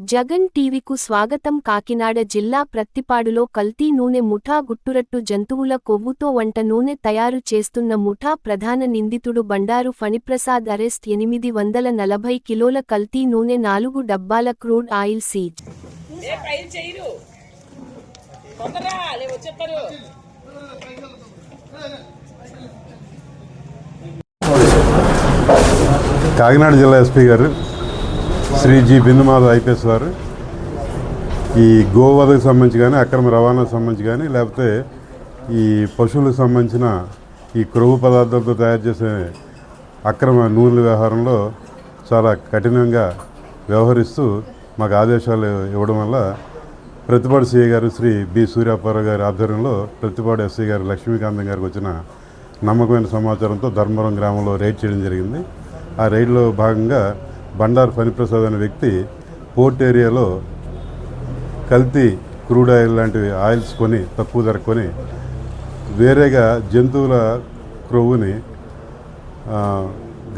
జగన్ టీవీకు స్వాగతం కాకినాడ జిల్లా ప్రత్తిపాడులో కల్తీ నూనె ముఠా గుట్టురట్టు జంతువుల కొవ్వుతో వంట నూనె తయారు చేస్తున్న ముఠా ప్రధాన నిందితుడు బండారు ఫణిప్రసాద్ అరెస్ట్ ఎనిమిది వందల నలభై కిలోల కల్తీ నూనె నాలుగు డబ్బాల క్రూడ్ ఆయిల్ సీజ్. కాకినాడ జిల్లా ఎస్పీ గారు శ్రీ జి బిందుమాధవ్ ఐపీఎస్ వారు. ఈ గోవధకు సంబంధించి కానీ అక్రమ రవాణాకు సంబంధించి కానీ లేకపోతే ఈ పశువులకు సంబంధించిన ఈ క్రొవ్వు పదార్థాలతో తయారు చేసే అక్రమ నూనెల వ్యవహారంలో చాలా కఠినంగా వ్యవహరిస్తూ మాకు ఆదేశాలు ఇవ్వడం వల్ల ప్రతిపాడు సిఐ గారు శ్రీ బి సూర్యాపారావు గారి ఆధ్వర్యంలో ప్రతిపాడు ఎస్ఐ గారు లక్ష్మీకాంతం గారికి వచ్చిన నమ్మకమైన సమాచారంతో ధర్మవరం గ్రామంలో రైడ్ చేయడం జరిగింది. ఆ రైడ్లో భాగంగా బండారు ఫణిప్రసాద్ అనే వ్యక్తి పోర్ట్ ఏరియాలో కల్తీ క్రూడ్ ఆయిల్ లాంటివి ఆయిల్స్ కొని తక్కువ ధర కొని వేరేగా జంతువుల క్రొవ్వుని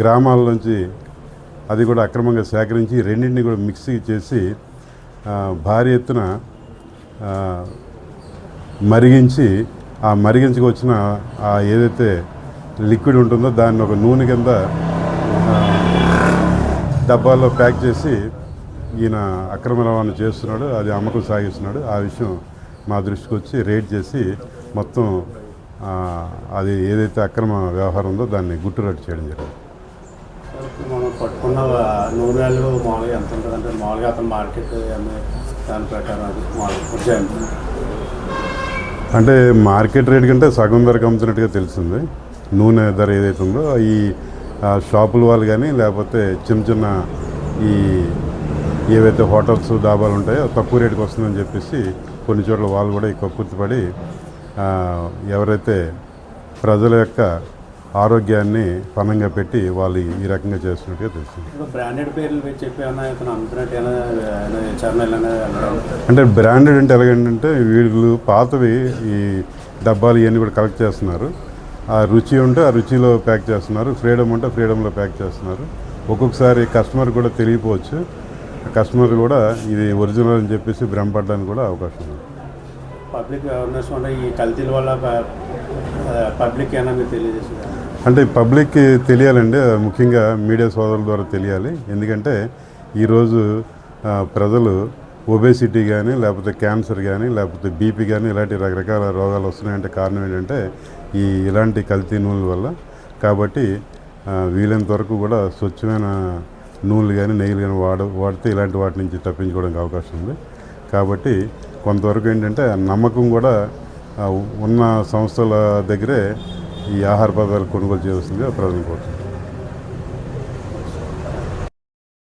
గ్రామాల నుంచి అది కూడా అక్రమంగా సేకరించి రెండింటిని కూడా మిక్సీ చేసి భారీ ఎత్తున మరిగించి ఆ మరిగించుకు వచ్చిన ఆ ఏదైతే లిక్విడ్ ఉంటుందో దాన్ని ఒక నూనె కింద డబ్బాల్లో ప్యాక్ చేసి ఈయన అక్రమ రవాణా చేస్తున్నాడు అది అమ్మకం సాగిస్తున్నాడు. ఆ విషయం మా దృష్టికి వచ్చి రేడ్ చేసి మొత్తం అది ఏదైతే అక్రమ వ్యవహారం ఉందో దాన్ని గుట్టురట్టు చేయడం జరిగింది. మనం పట్టుకున్న మామూలుగా ఎంత మామూలుగా అతను మార్కెట్ దాని ప్రకారం అంటే మార్కెట్ రేట్ కంటే సగం ధరకు అమ్ముతున్నట్టుగా తెలిసింది నూనె ధర ఏదైతే ఉందో ఈ షాపుల వాళ్ళు కానీ లేకపోతే చిన్న చిన్న ఈ ఏవైతే హోటల్స్ డాబాలు ఉంటాయో తక్కువ రేటుకి వస్తుందని చెప్పేసి కొన్ని చోట్ల వాళ్ళు కూడా ఎక్కువ కుర్తిపడి ఎవరైతే ప్రజల యొక్క ఆరోగ్యాన్ని పణంగా పెట్టి వాళ్ళు ఈ రకంగా చేస్తున్నట్టుగా అనేది అంటే బ్రాండెడ్ అంటే ఎలాగంటే వీళ్ళు పాతవి ఈ డబ్బాలు ఇవన్నీ కూడా కలెక్ట్ చేస్తున్నారు. ఆ రుచి ఉంటే ఆ రుచిలో ప్యాక్ చేస్తున్నారు. ఫ్రీడమ్ ఉంటే ఫ్రీడంలో ప్యాక్ చేస్తున్నారు. ఒక్కొక్కసారి కస్టమర్ కూడా తెలియపోవచ్చు. కస్టమర్ కూడా ఇది ఒరిజినల్ అని చెప్పేసి భ్రమపడడానికి కూడా అవకాశం ఉంది. పబ్లిక్ అవేర్నెస్ వల్ల ఈ కల్తీల వల్ల పబ్లిక్ అంటే పబ్లిక్ తెలియాలండి. ముఖ్యంగా మీడియా సోదరుల ద్వారా తెలియాలి. ఎందుకంటే ఈరోజు ప్రజలు ఒబేసిటీ కానీ లేకపోతే క్యాన్సర్ కానీ లేకపోతే బీపీ కానీ ఇలాంటి రకరకాల రోగాలు వస్తున్నాయంటే కారణం ఏంటంటే ఈ ఇలాంటి కల్తీ నూనెల వల్ల. కాబట్టి వీలైనంత వరకు కూడా స్వచ్ఛమైన నూనెలు కానీ నెయ్యిలు కానీ వాడ వాడితే ఇలాంటి వాటి నుంచి తప్పించుకోవడానికి అవకాశం ఉంది. కాబట్టి కొంతవరకు ఏంటంటే నమ్మకం కూడా ఉన్న సంస్థల దగ్గరే ఈ ఆహార పదార్థాలు కొనుగోలు చేయాల్సిందిగా ప్రజలు కోరుతుంది